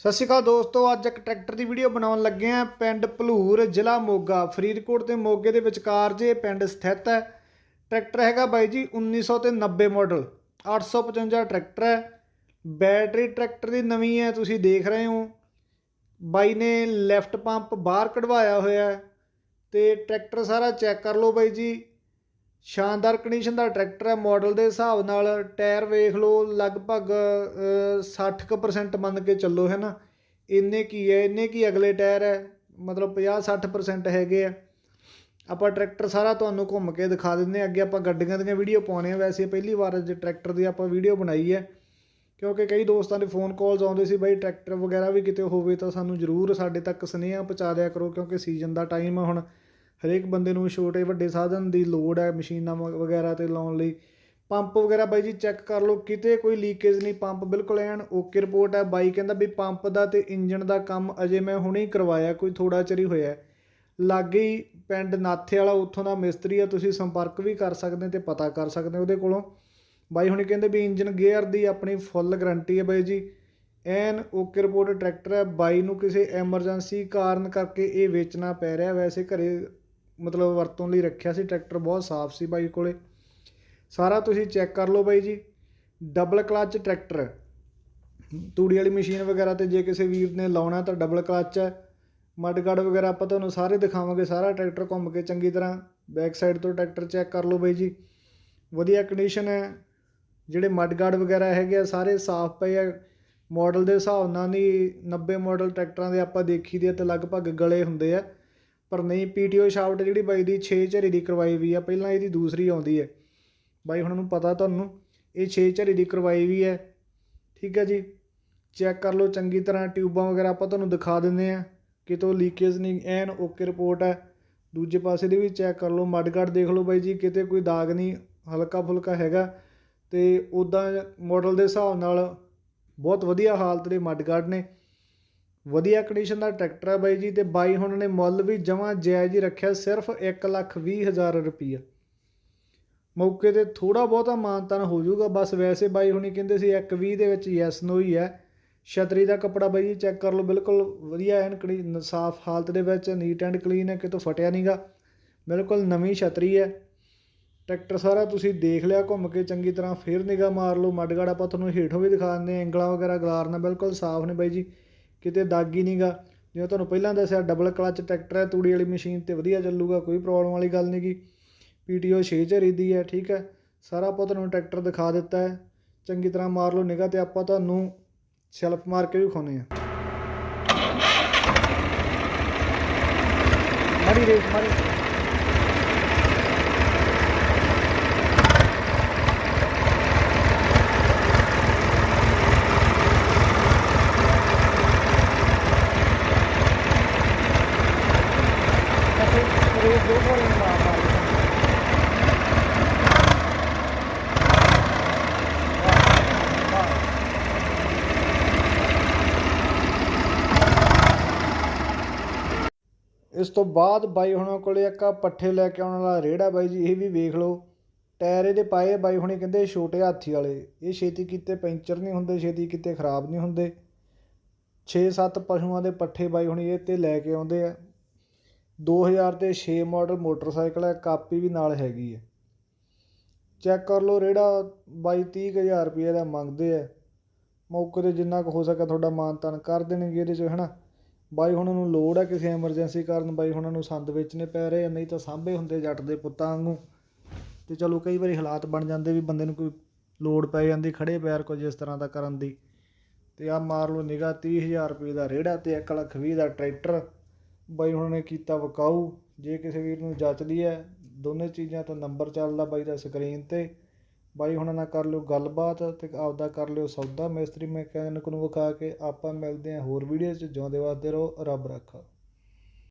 ਸਤਿ ਸ਼੍ਰੀ ਅਕਾਲ ਦੋਸਤੋ, ਅੱਜ ਇੱਕ ਟਰੈਕਟਰ ਦੀ ਵੀਡੀਓ ਬਣਾਉਣ ਲੱਗੇ ਆ ਪਿੰਡ ਭਲੂਰ, ਜ਼ਿਲ੍ਹਾ ਮੋਗਾ, ਫਰੀਦਕੋਟ ਤੇ ਮੋਗੇ ਦੇ ਵਿਚਕਾਰ ਜੇ ਪਿੰਡ ਸਥਿਤ ਹੈ। ਟਰੈਕਟਰ ਹੈਗਾ ਬਾਈ ਜੀ 1900 ਤੇ 90 ਮਾਡਲ 855 ਟਰੈਕਟਰ ਹੈ। ਬੈਟਰੀ ਟਰੈਕਟਰ ਦੀ ਨਵੀਂ ਹੈ, ਤੁਸੀਂ ਦੇਖ ਰਹੇ ਹੋ। ਬਾਈ ਨੇ ਲੈਫਟ ਪੰਪ ਬਾਹਰ ਕਢਵਾਇਆ ਹੋਇਆ ਹੈ ਤੇ ਟਰੈਕਟਰ ਸਾਰਾ ਚੈੱਕ ਕਰ ਲਓ ਬਾਈ ਜੀ। ਸ਼ਾਨਦਾਰ ਕੰਡੀਸ਼ਨ ਦਾ ਟਰੈਕਟਰ ਹੈ। ਮਾਡਲ ਦੇ ਹਿਸਾਬ ਨਾਲ ਟਾਇਰ ਵੇਖ ਲਓ ਲਗਭਗ ਅ, 60% ਮੰਨ ਕੇ ਚੱਲੋ ਹੈ ਨਾ? ਇੰਨੇ ਕੀ ਹੈ ਇੰਨੇ ਕੀ ਅਗਲੇ ਟਾਇਰ ਹੈ? ਮਤਲਬ 50 60% ਹੈਗੇ ਆ। ਆਪਾਂ ਟਰੈਕਟਰ ਸਾਰਾ ਤੁਹਾਨੂੰ ਘੁੰਮ ਕੇ ਦਿਖਾ ਦਿੰਦੇ ਹਾਂ। ਅੱਗੇ ਆਪਾਂ ਗੱਡੀਆਂ ਦੀਆਂ ਵੀਡੀਓ ਪਾਉਣੇ ਆ। ਵੈਸੇ ਪਹਿਲੀ ਵਾਰ ਅੱਜ ਟਰੈਕਟਰ ਦੀ ਆਪਾਂ ਵੀਡੀਓ ਬਣਾਈ ਹੈ। ਕਿਉਂਕਿ ਕਈ ਦੋਸਤਾਂ ਦੇ ਫੋਨ ਕਾਲਸ ਆਉਂਦੇ ਸੀ ਬਾਈ ਟਰੈਕਟਰ ਵਗੈਰਾ ਵੀ ਕਿਤੇ ਹੋਵੇ ਤਾਂ ਸਾਨੂੰ ਜ਼ਰੂਰ ਸਾਡੇ ਤੱਕ ਸੁਨੇਹਾ ਪਹੁੰਚਾ ਦਿਆ ਕਰੋ ਕਿਉਂਕਿ ਸੀਜ਼ਨ ਦਾ ਟਾਈਮ ਆ ਹੁਣ। ਹਰੇਕ ਬੰਦੇ ਨੂੰ ਛੋਟੇ ਵੱਡੇ ਸਾਧਨ ਦੀ ਲੋੜ ਹੈ ਮਸ਼ੀਨਾਂ ਵ- ਵਗੈਰਾ ਤੇ ਲਾਉਣ ਲਈ। ਪੰਪ ਵਗੈਰਾ ਬਾਈ ਜੀ ਚੈੱਕ ਕਰ ਲਓ, ਕਿਤੇ ਕੋਈ ਲੀਕੇਜ ਨਹੀਂ, ਪੰਪ ਬਿਲਕੁਲ ਐਨ ਓਕੇ ਰਿਪੋਰਟ ਹੈ। ਬਾਈ ਕਹਿੰਦਾ ਵੀ ਪੰਪ ਦਾ ਤੇ ਇੰਜਨ ਦਾ ਕੰਮ ਅਜੇ ਮੈਂ ਹੁਣੇ ਹੀ ਕਰਵਾਇਆ, ਕੋਈ ਥੋੜਾ ਚਿਰ ਹੀ ਹੋਇਆ ਲਾਗੇ ਹੀ ਪਿੰਡ ਨਾਥੇ ਵਾਲਾ, ਉੱਥੋਂ ਦਾ ਮਿਸਤਰੀ ਆ, ਤੁਸੀਂ ਸੰਪਰਕ ਵੀ ਕਰ ਸਕਦੇ ਤੇ ਪਤਾ ਕਰ ਸਕਦੇ ਉਹਦੇ ਕੋਲੋਂ। ਬਾਈ ਹੁਣੇ ਕਹਿੰਦੇ ਵੀ ਇੰਜਨ ਗੇਅਰ ਦੀ ਆਪਣੀ ਫੁੱਲ ਗਾਰੰਟੀ ਹੈ ਬਾਈ ਜੀ। ਐਨ ਓਕੇ ਰਿਪੋਰਟ ਟਰੈਕਟਰ ਹੈ, ਬਾਈ ਨੂੰ ਕਿਸੇ ਐਮਰਜੈਂਸੀ ਕਾਰਨ ਕਰਕੇ ਇਹ ਵੇਚਣਾ ਪੈ ਰਿਹਾ, ਵੈਸੇ ਘਰੇ ਮਤਲਬ ਵਰਤੋਂ ਲਈ ਰੱਖਿਆ ਸੀ, ਟਰੈਕਟਰ ਬਹੁਤ ਸਾਫ਼ ਸੀ ਬਾਈ ਕੋਲੇ। ਸਾਰਾ ਤੁਸੀਂ ਚੈੱਕ ਕਰ ਲਓ ਬਾਈ ਜੀ ਡਬਲ ਕਲੱਚ ਟਰੈਕਟਰ। ਤੂੜੀ ਵਾਲੀ ਮਸ਼ੀਨ ਵਗੈਰਾ ਤੇ ਜੇ ਕਿਸੇ ਵੀਰ ਨੇ ਲਾਉਣਾ ਤਾਂ ਡਬਲ ਕਲੱਚ ਹੈ। ਮੱਡਗੜ ਵਗੈਰਾ ਆਪਾਂ ਤੁਹਾਨੂੰ ਸਾਰੇ ਦਿਖਾਵਾਂਗੇ, ਸਾਰਾ ਟਰੈਕਟਰ ਘੁੰਮ ਕੇ ਚੰਗੀ ਤਰ੍ਹਾਂ। ਬੈਕ ਸਾਈਡ ਤੋਂ ਟਰੈਕਟਰ ਚੈੱਕ ਕਰ ਲਓ ਬਾਈ ਜੀ। ਵਧੀਆ ਕੰਡੀਸ਼ਨ ਹੈ। ਜਿਹੜੇ ਮੱਡਗੜ ਵਗੈਰਾ ਹੈਗੇ ਆ, ਸਾਰੇ ਸਾਫ਼ ਪਏ ਆ। ਮਾਡਲ ਦੇ ਹਿਸਾਬ ਨਾਲ ਨਹੀਂ 90 ਮਾਡਲ ਟਰੈਕਟਰਾਂ ਦੇ ਆਪਾਂ ਦੇਖੀ ਦੇ ਆ ਤੇ ਲਗਭਗ ਗਲੇ ਹੁੰਦੇ ਆ। ਪਰ ਨਹੀਂ ਪੀਟੀਓ ਸ਼ਾਫਟ ਜਿਹੜੀ ਬਾਈ ਦੀ 6 ਝਰੀ ਦੀ ਕਰਵਾਈ ਵੀ ਆ, ਪਹਿਲਾਂ ਇਹਦੀ ਦੂਸਰੀ ਆਉਂਦੀ ਹੈ। ਬਾਈ, ਹੁਣ ਨੂੰ ਪਤਾ ਤੁਹਾਨੂੰ, ਇਹ 6 ਝਰੀ ਦੀ ਕਰਵਾਈ ਵੀ ਹੈ। ਠੀਕ ਹੈ ਜੀ? ਚੈੱਕ ਕਰ ਲਓ, ਚੰਗੀ ਤਰ੍ਹਾਂ ਟਿਊਬਾਂ ਵਗੈਰਾ ਆਪਾਂ ਤੁਹਾਨੂੰ ਦਿਖਾ ਦਿੰਦੇ ਆ ਕਿਤੋਂ ਲੀਕੇਜ ਨਹੀਂ, ਐਨ ਓਕੇ ਰਿਪੋਰਟ ਹੈ। ਦੂਜੇ ਪਾਸੇ ਦੀ ਵੀ ਚੈੱਕ ਕਰ ਲਓ ਮੱਡਗੜ ਦੇਖ ਲਓ ਬਾਈ ਜੀ, ਕਿਤੇ ਕੋਈ ਦਾਗ ਨਹੀਂ ਹਲਕਾ ਫੁਲਕਾ ਹੈਗਾ। ਤੇ ਉਦਾਂ ਮਾਡਲ ਦੇ ਹਿਸਾਬ ਨਾਲ ਬਹੁਤ ਵਧੀਆ ਹਾਲਤ ਦੇ ਮੱਡਗੜ ਨੇ। ਵਧੀਆ ਕੰਡੀਸ਼ਨ ਦਾ ਟਰੈਕਟਰ ਹੈ ਬਾਈ ਜੀ ਤੇ ਬਾਈ ਹੁਣ ਨੇ ਮੁੱਲ ਵੀ ਜਮਾਂ ਜਾਇਜ਼ ਹੀ ਰੱਖਿਆ ਸਿਰਫ 120000 ਰੁਪਈਆ। ਮੌਕੇ ਤੇ ਥੋੜਾ ਬਹੁਤਾ ਮਾਨਤਾਨ ਹੋ ਜਾਊਗਾ, ਬਸ ਵੈਸੇ ਬਾਈ ਹੁਣੀ ਕਹਿੰਦੇ ਸੀ 120 ਦੇ ਵਿੱਚ ਯੈਸ ਨੋ ਹੀ ਹੈ। ਛਤਰੀ ਦਾ ਕੱਪੜਾ ਬਾਈ ਜੀ ਚੈੱਕ ਕਰ ਲਓ, ਬਿਲਕੁਲ ਵਧੀਆ ਐਨ ਕਲੀ ਸਾਫ਼ ਹਾਲਤ ਦੇ ਵਿੱਚ ਨੀਟ ਐਂਡ ਕਲੀਨ ਹੈ, ਕਿਤੋਂ ਫਟਿਆ ਨਹੀਂਗਾ ਬਿਲਕੁਲ ਨਵੀਂ ਛਤਰੀ ਹੈ। ਟਰੈਕਟਰ ਸਾਰਾ ਤੁਸੀਂ ਦੇਖ ਲਿਆ, ਘੁੰਮ ਕੇ ਚੰਗੀ ਤਰ੍ਹਾਂ ਫੇਰ ਨਿਗਾਹ ਮਾਰ ਲਓ। ਮੱਡਗੜ ਆਪਾਂ ਤੁਹਾਨੂੰ ਹੇਠੋਂ ਵੀ ਦਿਖਾ ਦਿੰਦੇ ਹਾਂ, ਐਂਗਲਾਂ ਵਗੈਰਾ ਗਲਾਰਨਾ ਬਿਲਕੁਲ ਸਾਫ਼ ਨੇ ਬਾਈ ਜੀ। ਕਿਤੇ ਦਾਗ ਹੀ ਨਹੀਂਗਾ ਜਿਵੇਂ ਤੁਹਾਨੂੰ ਪਹਿਲਾਂ ਦੱਸਿਆ ਡਬਲ ਕਲਚ ਟਰੈਕਟਰ ਹੈ, ਤੂੜੀ ਵਾਲੀ ਮਸ਼ੀਨ ਤੇ ਵਧੀਆ ਚੱਲੂਗਾ, ਕੋਈ ਪ੍ਰੋਬਲਮ ਵਾਲੀ ਗੱਲ ਨਹੀਂਗੀ ਪੀਟੀਓ 6 ਝਰੀ ਦੀ ਹੈ, ਠੀਕ ਹੈ। ਸਾਰਾ ਆਪਾਂ ਤੁਹਾਨੂੰ ਟਰੈਕਟਰ ਦਿਖਾ ਦਿੱਤਾ ਹੈ। ਚੰਗੀ ਤਰ੍ਹਾਂ ਮਾਰ ਲਓ ਨਿਗਾਹ ਤੇ ਆਪਾਂ ਤੁਹਾਨੂੰ ਸੈਲਫ ਮਾਰ ਕੇ ਵੀ ਖਾਣੇ ਆ ਮਾਰੀ ਰੇਸ, ਮਾਰੀ ਰੇਸ ਦੋ ਬੋਲ ਮਾਰ ਮਾਰ ਇਸ ਤੋਂ ਬਾਅਦ ਬਾਈ ਹੁਣਾਂ ਕੋਲੇ ਇੱਕ ਪੱਠੇ ਲੈ ਕੇ ਆਉਣ ਵਾਲਾ ਰੇੜਾ ਬਾਈ ਜੀ, ਇਹ ਵੀ ਵੇਖ ਲਓ। ਟਾਇਰ ਇਹਦੇ ਪਾਏ ਬਾਈ ਹੁਣੇ ਕਹਿੰਦੇ ਛੋਟੇ ਹਾਥੀ ਵਾਲੇ। ਇਹ ਛੇਤੀ ਕੀਤੇ ਪੈਂਚਰ ਨਹੀਂ ਹੁੰਦੇ, ਛੇਤੀ ਕੀਤੇ ਖਰਾਬ ਨਹੀਂ ਹੁੰਦੇ। 6-7 ਪਸ਼ੂਆਂ ਦੇ ਪੱਠੇ ਬਾਈ ਹੁਣੀ ਇਹ ਤੇ ਲੈ ਕੇ ਆਉਂਦੇ ਆ। 2000 ਤੇ 6 ਮਾਡਲ ਮੋਟਰਸਾਈਕਲ ਹੈ, ਕਾਪੀ ਵੀ ਨਾਲ ਹੈਗੀ ਹੈ। ਚੈੱਕ ਕਰ ਲਓ ਰੇੜਾ, ਬਾਈ 30000 ਰੁਪਏ ਦਾ ਮੰਗਦੇ ਆ ਮੌਕੇ ਤੇ ਜਿੰਨਾ ਕੁ ਹੋ ਸਕਿਆ ਤੁਹਾਡਾ ਮਾਨਤਾਨ ਕਰ ਦੇਣਗੇ ਇਹਦੇ 'ਚ ਹਨਾ ਬਾਈ ਹੁਣ ਨੂੰ ਲੋੜ ਹੈ ਕਿਸੇ ਐਮਰਜੈਂਸੀ ਕਾਰਨ, ਬਾਈ ਹੁਣਾਂ ਨੂੰ ਸੰਦ ਵੇਚਣੇ ਪੈ ਰਹੇ ਆ, ਨਹੀਂ ਤਾਂ ਸਾਂਭੇ ਹੁੰਦੇ ਜੱਟ ਦੇ ਪੁੱਤਾਂ ਵਾਂਗੂ। ਤੇ ਚਲੋ ਕਈ ਵਾਰੀ ਹਾਲਾਤ ਬਣ ਜਾਂਦੇ ਵੀ ਬੰਦੇ ਨੂੰ ਕੋਈ ਲੋੜ ਪੈ ਜਾਂਦੀ, ਖੜੇ ਪੈਰ ਕੁਝ ਇਸ ਤਰ੍ਹਾਂ ਦਾ ਕਰਨ ਦੀ। ਤੇ ਆ ਮਾਰ ਲਓ ਨਿਗਾਹ 30000 ਰੁਪਏ ਦਾ ਰੇੜਾ ਤੇ 1 ਲੱਖ 20 ਦਾ ਟਰੈਕਟਰ। ਬਾਈ ਹੁਣਾਂ ਨੇ ਕੀਤਾ ਵਕਾਊ, ਜੇ ਕਿਸੇ ਵੀਰ ਨੂੰ ਜੱਚਦੀ ਹੈ, ਦੋਨੇ ਚੀਜ਼ਾਂ ਤੋਂ ਨੰਬਰ ਚੱਲਦਾ ਬਾਈ ਦਾ ਸਕਰੀਨ ਤੇ। ਬਾਈ ਹੁਣਾਂ ਨਾਲ ਕਰ ਲਿਓ ਗੱਲਬਾਤ ਤੇ ਆਪਦਾ ਕਰ ਲਿਓ ਸੌਦਾ। ਮਿਸਤਰੀ ਮੈਕੈਨਿਕ ਨੂੰ ਵਿਖਾ ਕੇ ਆਪਾਂ ਮਿਲਦੇ ਹਾਂ ਹੋਰ ਵੀਡੀਓ 'ਚ। ਜਿਉਂਦੇ ਵਾਸਤੇ ਰਹੋ, ਰੱਬ ਰੱਖਾ।